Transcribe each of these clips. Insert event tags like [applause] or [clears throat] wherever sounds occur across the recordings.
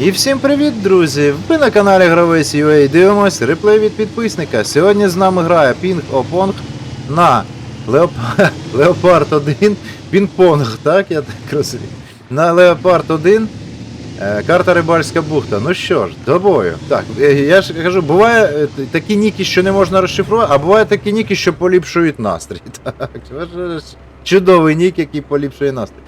І всім привіт, друзі! Ви на каналі Гравець UA дивимось реплей від підписника. Сьогодні з нами грає Пінг Опонг на Леоп... [laughs] Леопард 1 Пінг-понг, так я так розумію. На Леопард 1 е, карта Рибальська бухта. Ну що ж, до бою. Так, е, я ж кажу, буває е, такі ніки, що не можна розшифрувати, а буває такі ніки, що поліпшують настрій. [laughs] Так, чудовий нік, який поліпшує настрій.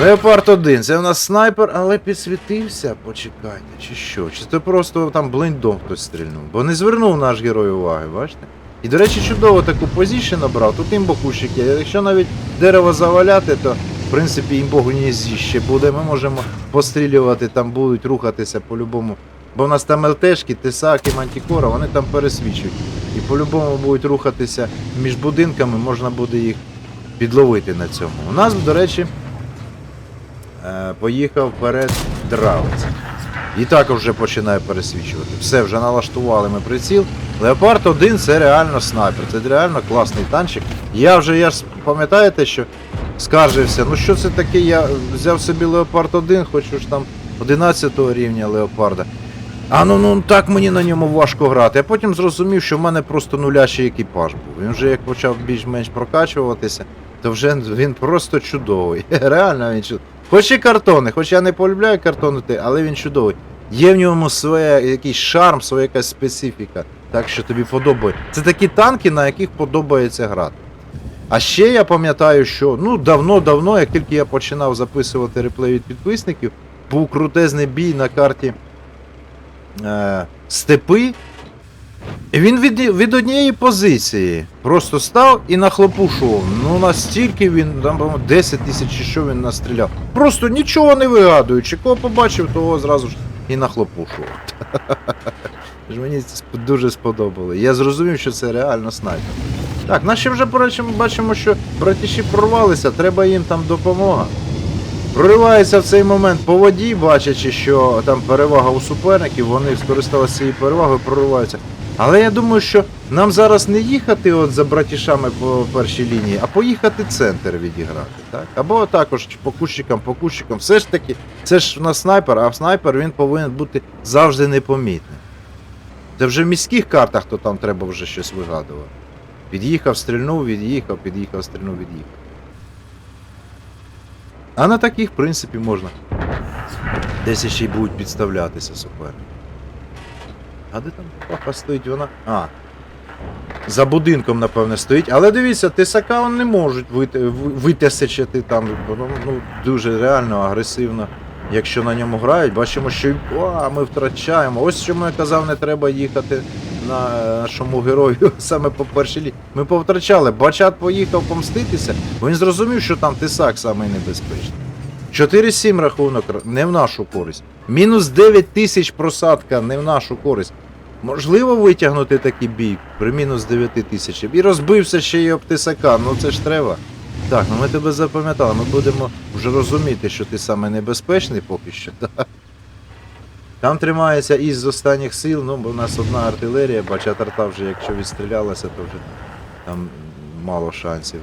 Леопард 1, це в нас снайпер, але підсвітився. Почекайте, чи що? Чи це просто там блиндом хтось стрільнув? Бо не звернув наш герой уваги, бачите? І, до речі, чудово таку позицію набрав. Тут імбокущик є. Якщо навіть дерево заваляти, то в принципі імбогнізі ще буде. Ми можемо пострілювати, там будуть рухатися по-любому. Бо в нас там ЛТшки, Тесаки, Мантікора, вони там пересвічують. І по-любому будуть рухатися між будинками, можна буде їх підловити на цьому. У нас, до речі, поїхав вперед Дравець. І також вже починає пересвічувати. Все, вже налаштували ми приціл. Леопард 1 це реально снайпер, це реально класний танчик. Я вже, я ж пам'ятаєте, що скаржився, ну що це таке, я взяв собі Леопард 1, хочу ж там 11 рівня Леопарда. А ну ну так мені на ньому важко грати. А потім зрозумів, що в мене просто нулящий екіпаж був. Він вже як почав більш-менш прокачуватися, то вже він просто чудовий. [laughs] Реально він чудовий. Хоч і картони, хоч я не полюбляю картонити, але він чудовий. Є в ньому своє якийсь шарм, своя якась специфіка. Так що тобі подобається. Це такі танки, на яких подобається грати. А ще я пам'ятаю, що ну давно-давно, як тільки я починав записувати реплей від підписників, був крутезний бій на карті е, степи. Він від, від однієї позиції просто став і нахлопушував. Ну настільки він, там, по-моєму, 10 тисяч що він настріляв. Просто нічого не вигадуючи. Кого побачив, того зразу ж і нахлопушував. [laughs] Мені дуже сподобало. Я зрозумів, що це реально снайпер. Так, наші вже бачимо, що братіші прорвалися, треба їм там допомога. Проривається в цей момент по воді, бачачи, що там перевага у суперників, вони скористалися цією перевагою, прориваються. Але я думаю, що нам зараз не їхати от за братішами по першій лінії, а поїхати центр відіграти. Так? Або також по кущикам, по кущикам. Все ж таки, це ж у нас снайпер, а снайпер він повинен бути завжди непомітним. Це вже в міських картах, то там треба вже щось вигадувати. Під'їхав, стрільнув, від'їхав, під'їхав, стрільнув, від'їхав. А на таких, в принципі, можна. Десь ще й будуть підставлятися суперники. А де там папа стоїть? Вона. А. За будинком, напевне, стоїть. Але дивіться, тисака он не можуть вит... там. Ну, дуже реально агресивно. Якщо на ньому грають, бачимо, що О, ми втрачаємо. Ось чому я казав, не треба їхати на е, нашому герою [laughs] саме по першій лінії. Ми повтрачали. Бачат поїхав помститися, він зрозумів, що там тисак самий небезпечний. 4-7 рахунок не в нашу користь. Мінус 9 тисяч просадка не в нашу користь. Можливо витягнути такий бій при мінус 9 тисяч. І розбився ще й об тисака, ну це ж треба. Так, ну ми тебе запам'ятали, ми будемо вже розуміти, що ти саме небезпечний поки що. [laughs] Так. Там тримається із останніх сил, ну бо в нас одна артилерія, бача тарта вже якщо відстрілялася, то вже там мало шансів.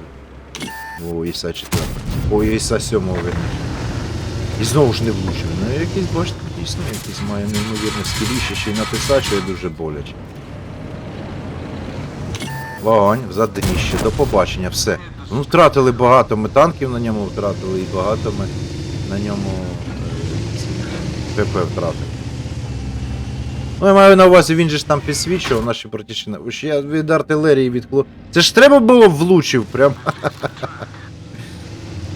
У Іса 4. О, Іса 7 винен. І знову ж не влучив. Ну якийсь, бачите, дійсно якийсь має неймовірне скіліще, ще й натисачує дуже боляче. Вогонь, в задніще, до побачення, все. Ну, втратили багато, ми танків на ньому втратили і багато ми на ньому е, ПП втратили. Ну, я маю на увазі, він же ж там підсвічував наші братішини. Уж я від артилерії відкло. Це ж треба було влучив прям. [laughs]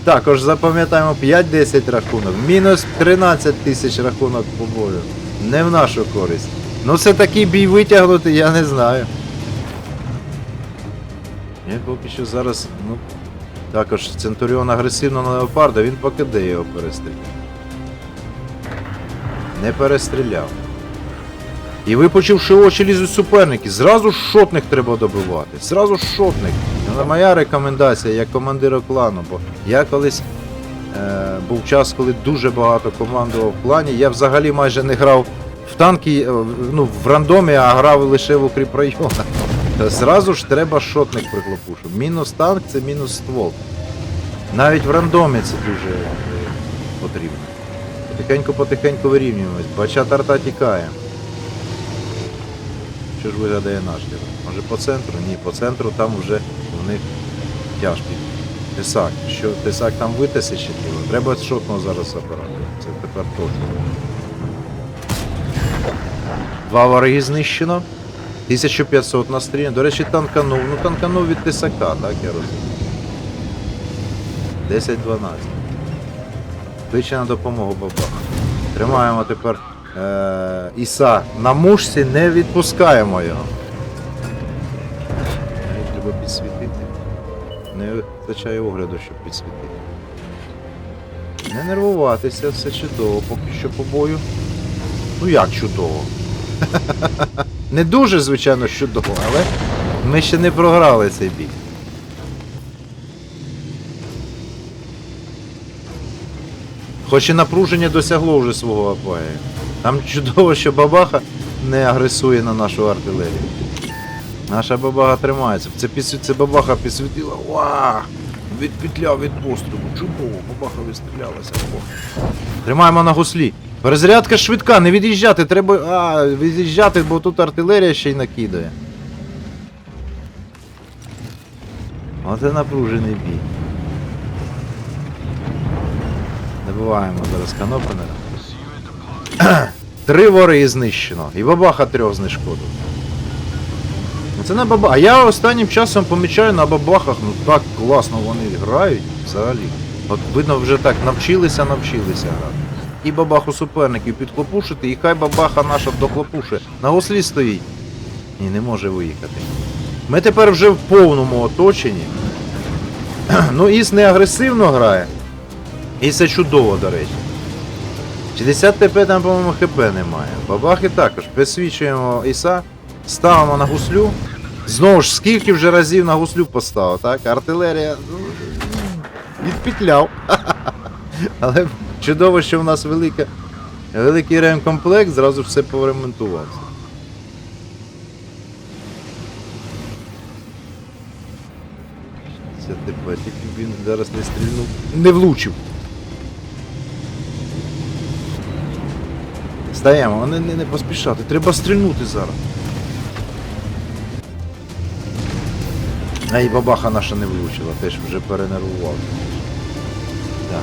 Також запам'ятаємо 5-10 рахунок. Мінус 13 тисяч рахунок по бою. Не в нашу користь. Ну це такий бій витягнути, я не знаю. Я поки що зараз, ну. Також Центуріон агресивно на леопарда, він покиде його перестріляв. Не перестріляв. І ви почувши очі лізуть суперники, зразу шотних треба добивати. Зразу шотних. Це моя рекомендація як командира клану, бо я колись е, був час, коли дуже багато командував в клані. Я взагалі майже не грав в танки, е, ну, в рандомі, а грав лише в укріпрайонах. Зразу ж треба шотник приклопушу. Мінус танк це мінус ствол. Навіть в рандомі це дуже е, потрібно. Потихеньку-потихеньку вирівнюємось. Бача тарта тікає. Що ж виглядає наш ліво? Може по центру? Ні, по центру там вже в них тяжкі. Тесак. Що тесак там витисе чи тіло? Треба шотного зараз забирати. Це тепер точно. Два вороги знищено. 1500 на стрій. До речі, танканув. Ну танканув від тисака, так я розумію. 10-12. Кличе на допомогу бабах. Тримаємо тепер Іса на мушці, не відпускаємо його. Треба підсвітити. Не вистачає огляду, щоб підсвітити. Не нервуватися, все чудово, поки що по бою. Ну як чудово? [laughs] Не дуже, звичайно, чудово, але ми ще не програли цей бій. Хоч і напруження досягло вже свого апогею. Там чудово, що бабаха не агресує на нашу артилерію. Наша бабаха тримається. Це, підсвіт... це бабаха підсвітила. Ва! Відпетляв від пострілу. Чудово, бабаха відстрілялася. Тримаємо на гуслі. Перезарядка швидка, не від'їжджати, треба. А, від'їжджати, бо тут артилерія ще й накидає. Оце напружений бій. Добиваємо зараз канопенера. [clears throat] Три вори знищено. І бабаха трьох знешкодив. Ну це на баба. А я останнім часом помічаю на бабахах, ну так класно вони грають взагалі. От видно вже так навчилися, навчилися грати. І бабаху суперників підхлопушити, і хай бабаха наша дохлопуше. На гослі стоїть. І не може виїхати. Ми тепер вже в повному оточенні. [clears throat] ну, Іс не агресивно грає. І це чудово, до речі. 60 ТП там, по-моєму, ХП немає. Бабахи також. Підсвічуємо Іса, ставимо на гуслю. Знову ж, скільки вже разів на гуслю поставив, так? Артилерія ну, відпетляв. [laughs] Але чудово, що в нас велика, великий ремкомплект, зразу все поремонтувався. Це ТП, тільки він зараз не стрільнув. Не влучив. Стаємо, не, не, не поспішати, треба стрільнути зараз. А і бабаха наша не влучила, теж вже перенервував. Так,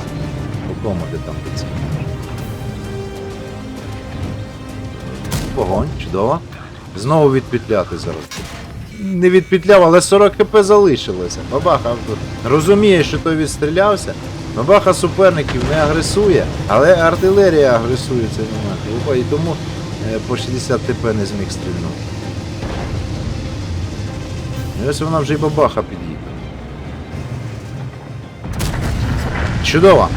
по кому там підсвітиш? Вогонь, чудово. Знову відпетляти зараз. Не відпетляв, але 40 хп залишилося. Бабаха розуміє, що той відстрілявся. Бабаха суперників не агресує, але артилерія агресує цей момент. І тому е, по 60 ТП не зміг стрільнути. І ось вона вже і бабаха під'їхала. Чудово!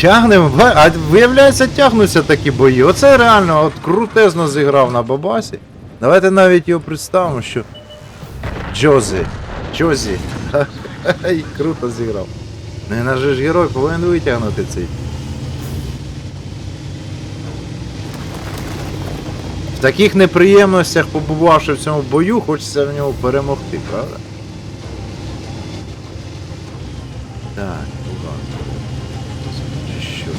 Тягнемо, а виявляється, тягнуться такі бої. Оце реально от крутезно зіграв на бабасі. Давайте навіть його представимо, що Джозі. Джозі. [laughs] Круто зіграв. Не наш ж герой повинен витягнути цей. В таких неприємностях, побувавши в цьому бою, хочеться в нього перемогти, правда? Так. Що?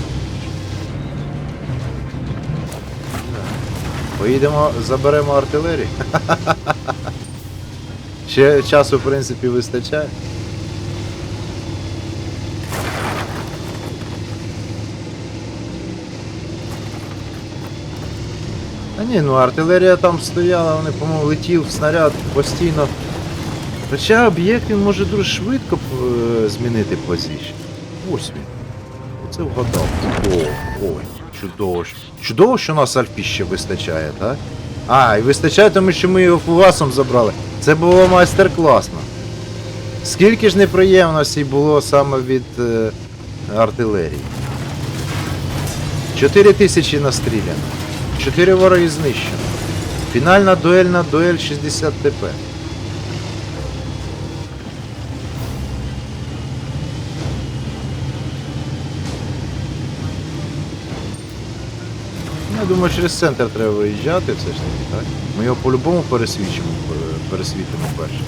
Поїдемо, заберемо артилерію. [laughs] Ще часу, в принципі, вистачає. Ні, ну артилерія там стояла, вони, по-моєму, летів снаряд постійно. Хоча об'єкт він може дуже швидко е, змінити позицію. Ось він. Оце вгадав. О, ой, чудово. Чудово, що нас альфі ще вистачає, так? А, і вистачає, тому що ми його фугасом забрали. Це було майстер-класно. Скільки ж неприємностей було саме від е, артилерії. 4 тисячі настріляно. 4 вороги знищено. Фінальна дуельна дуель 60 ТП. Я думаю, через центр треба виїжджати все ж таки, так? Ми його по-любому пересвічимо, пересвітимо перше.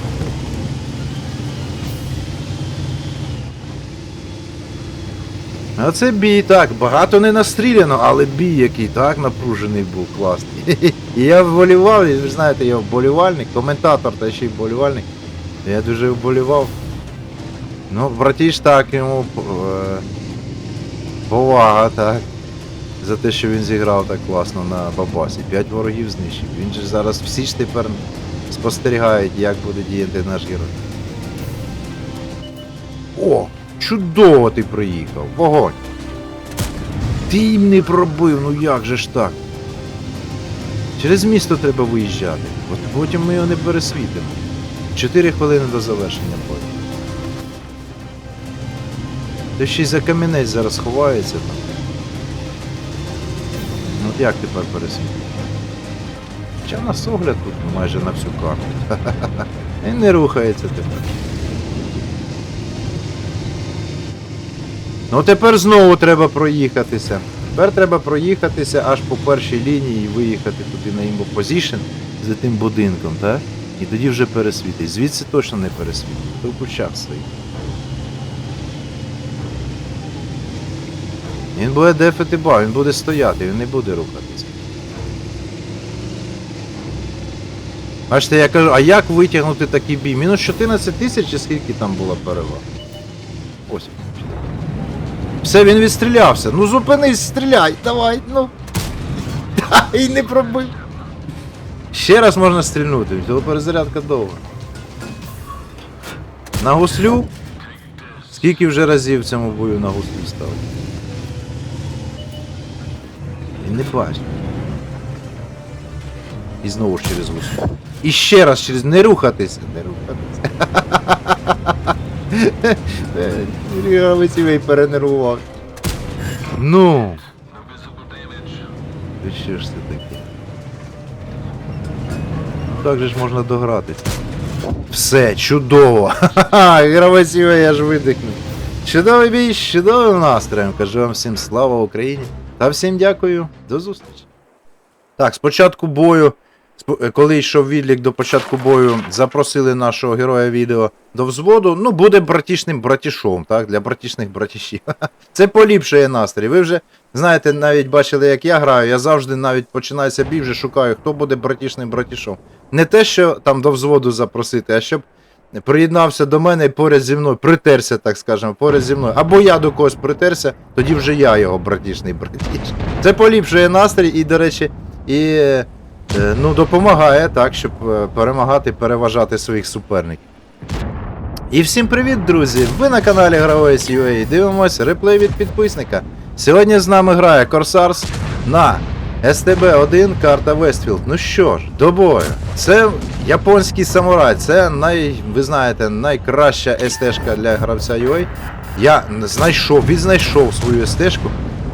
А це бій, так, багато не настріляно, але бій який так напружений був класний. І я вболівав, і ви знаєте, я вболівальник, коментатор та ще й вболівальник. Я дуже вболівав. Ну, братіш так йому е, повага, так. За те, що він зіграв так класно на Бабасі. П'ять ворогів знищив. Він же зараз всі ж тепер спостерігають, як буде діяти наш герой. О! Чудово ти приїхав! Вогонь! Ти їм не пробив, ну як же ж так? Через місто треба виїжджати, от потім ми його не пересвітимо. Чотири хвилини до завершення бою. Та ще й за камінець зараз ховається там. Ну як тепер пересвітити? Хоча в нас огляд тут майже на всю карту. [laughs] І не рухається тепер. Ну тепер знову треба проїхатися. Тепер треба проїхатися аж по першій лінії і виїхати туди на імбо позішн за тим будинком, так? І тоді вже пересвітить. Звідси точно не пересвітить. В кущах стоїть. Він буде дефити ба, він буде стояти, він не буде рухатися. Бачите, я кажу, а як витягнути такий бій? Мінус 14 тисяч чи скільки там була перевага? Ось. Все, він відстрілявся. Ну зупинись, стріляй, давай, ну. [laughs] І не пробив. Ще раз можна стрільнути, перезарядка довга. На гуслю? Скільки вже разів в цьому бою на гуслю став? І не бачить. І знову через гуслю. І ще раз через. Не рухатися, [laughs] не рухатися. Рігавець і перенервував. Ну. Ти що ж це таке? Так же ж можна догратися. Все, чудово! Ха-ха, гравець я ж видихнув. Чудовий бій, з чудовим настроєм. Кажу вам всім слава Україні. Та всім дякую. До зустрічі. Так, спочатку бою, коли йшов відлік до початку бою, запросили нашого героя відео до взводу. Ну, буде братішним братішом, так, для братішних братішів. [laughs] Це поліпшує настрій. Ви вже знаєте, навіть бачили, як я граю. Я завжди навіть починається бій, вже шукаю, хто буде братішним братішом. Не те, що там до взводу запросити, а щоб приєднався до мене і поряд зі мною, притерся, так скажемо, поряд зі мною. Або я до когось притерся, тоді вже я його братішний братіш. Це поліпшує настрій і, до речі, і е, ну, допомагає так, щоб е, перемагати, переважати своїх суперників. І всім привіт, друзі! Ви на каналі Гравець UA. Дивимось реплей від підписника. Сьогодні з нами грає Корсарс на СТБ-1 карта Вестфілд. Ну що ж, до бою. Це японський самурай, це най, ви знаєте, найкраща СТ-шка для гравця UA. Я знайшов, відзнайшов свою СТ-шку.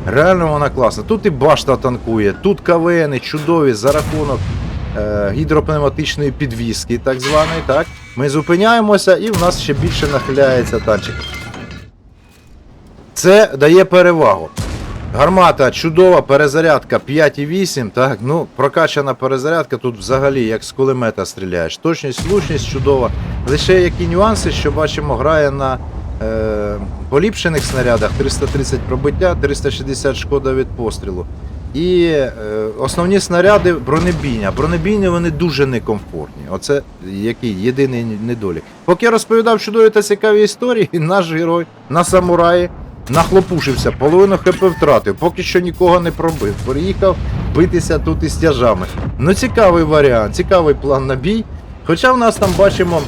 Реально вона класна. Тут і башта танкує, тут КВНи чудові за рахунок е, гідропневматичної підвіски, так званої, так. Ми зупиняємося і в нас ще більше нахиляється танчик. Це дає перевагу. Гармата чудова, перезарядка 5,8, так, ну, прокачана перезарядка тут взагалі як з кулемета стріляєш. Точність, влучність чудова. Лише які нюанси, що бачимо, грає на поліпшених снарядах 330 пробиття, 360 шкода від пострілу. І е, основні снаряди бронебійня. Бронебійні вони дуже некомфортні. Оце який єдиний недолік. Поки я розповідав чудові та цікаві історії, [laughs] наш герой на самураї нахлопушився, половину хп втратив, поки що нікого не пробив. Приїхав битися тут із тяжами. Ну цікавий варіант, цікавий план на бій. Хоча в нас там бачимо,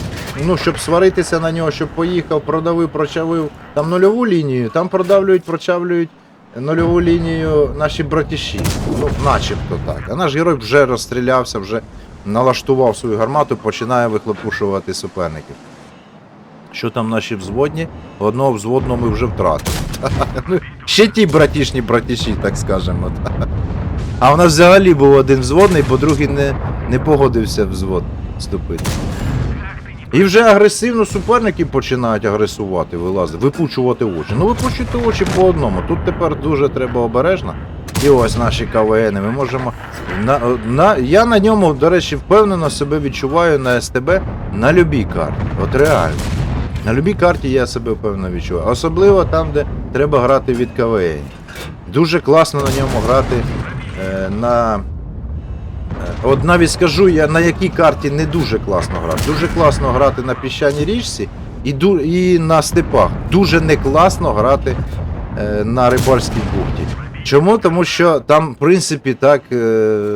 ну, щоб сваритися на нього, щоб поїхав, продавив, прочавив там нульову лінію, там продавлюють, прочавлюють нульову лінію наші братіші. Ну, начебто так. А наш герой вже розстрілявся, вже налаштував свою гармату, починає вихлопушувати суперників. Що там наші взводні? Одного взводного ми вже втратили. [laughs] Ну, Ще ті братішні братіші, так скажемо. А у нас взагалі був один взводний, бо другий не, не погодився в взвод вступити. І вже агресивно суперники починають агресувати, вилазити, випучувати очі. Ну випучуйте очі по одному. Тут тепер дуже треба обережно. І ось наші КВН. Ми можемо. На, на, я на ньому, до речі, впевнено себе відчуваю на СТБ на любій карті. От реально. На любій карті я себе впевнено відчуваю. Особливо там, де треба грати від КВН. Дуже класно на ньому грати е, на. Е, От навіть скажу я на якій карті не дуже класно грати. Дуже класно грати на піщаній річці і, ду, і на степах. Дуже не класно грати е, на рибальській бухті. Чому? Тому що там, в принципі, так е,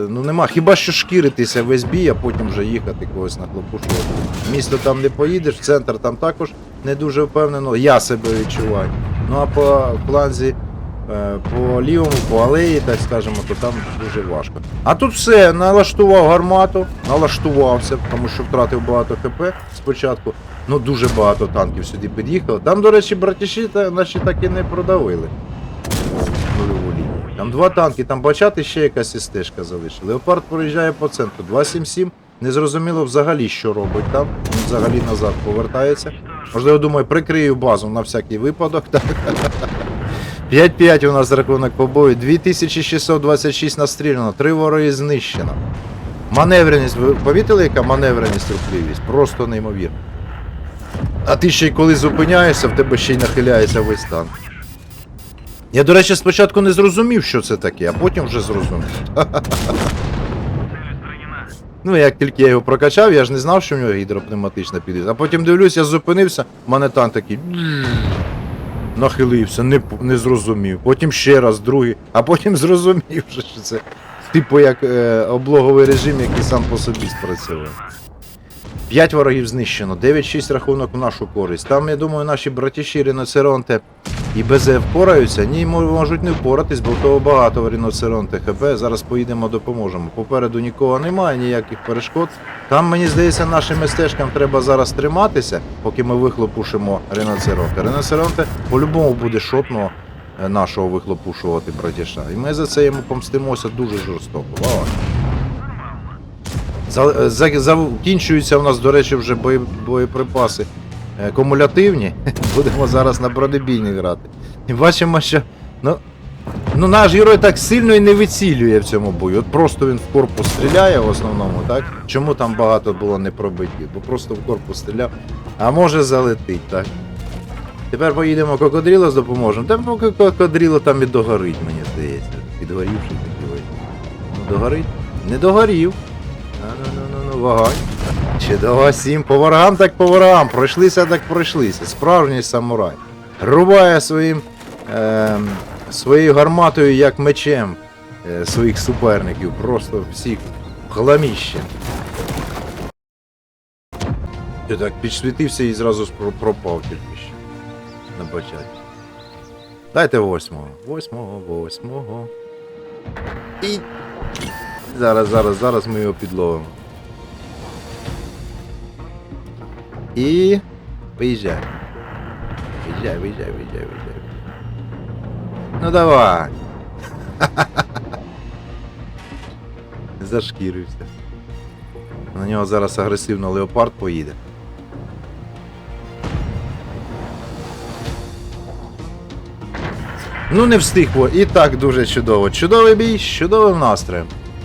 ну нема. Хіба що шкіритися весь бій, а потім вже їхати когось на нахлопушувати. Місто там не поїдеш, в центр там також не дуже впевнено. Я себе відчуваю. Ну а по фланзі, е, по лівому, по алеї, так скажемо, то там дуже важко. А тут все, налаштував гармату, налаштувався, тому що втратив багато ХП спочатку. Ну дуже багато танків сюди під'їхало. Там, до речі, братіші наші так і не продавили. Там два танки, там бачати ще якась істежка залишила. Леопард проїжджає по центру. 277. Незрозуміло взагалі, що робить там. Він взагалі назад повертається. Можливо, думаю, прикрию базу на всякий випадок. [laughs] Так. 5-5 у нас рахунок по бою. 2626 настріляно, 3 вороги знищено. Маневреність, ви помітили, яка маневреність рухливість? Просто неймовірно. А ти ще й коли зупиняєшся, в тебе ще й нахиляється весь танк. Я, до речі, спочатку не зрозумів, що це таке, а потім вже зрозумів. [laughs] Ну, як тільки я його прокачав, я ж не знав, що в нього гідропневматична підвізка. А потім дивлюсь, я зупинився, в мене танк такий. Нахилився, не, не зрозумів. Потім ще раз, другий, а потім [laughs] зрозумів, що це. Типу як е, облоговий режим, який сам по собі спрацював. П'ять ворогів знищено, 9-6 рахунок в нашу користь. Там, я думаю, наші братіші Ріноцеронте і БЗ впораються. Ні, можуть не впоратись, бо того багато в Ріноцеронте ХП. Зараз поїдемо, допоможемо. Попереду нікого немає, ніяких перешкод. Там, мені здається, нашим стежкам треба зараз триматися, поки ми вихлопушимо Ріноцеронте. Ріноцеронте по-любому буде шотно е, нашого вихлопушувати братіша. І ми за це йому помстимося дуже жорстоко. Вау. За, закінчуються у нас, до речі, вже боєприпаси е, кумулятивні. [laughs] Будемо зараз на бронебійні грати. І бачимо, що ну, ну, наш герой так сильно і не вицілює в цьому бою. От просто він в корпус стріляє в основному, так? Чому там багато було не пробиттів? Бо просто в корпус стріляв, а може залетить, так? Тепер поїдемо кокодріло допоможемо. Та кокодріло там і догорить, мені здається. Підгорівши такий. Ну догорить? Не догорів. Ну-ну-ну, вогонь. Чудово, сім. По ворогам так по ворогам. Пройшлися так пройшлися. Справжній самурай. Рубає своїм, ем, своєю гарматою, як мечем е, своїх суперників. Просто всіх хламіще. Ти так підсвітився і зразу пропав тільки що. На початку. Дайте восьмого. Восьмого, восьмого. І Зараз, зараз, зараз ми його підловимо. І. Виїжджай. Виїжджай, виїжджай, виїжджай, виїжджай. Ну давай. [laughs] Зашкірився. На нього зараз агресивно леопард поїде. Ну не встиг, і так дуже чудово. Чудовий бій, з чудовим настроєм.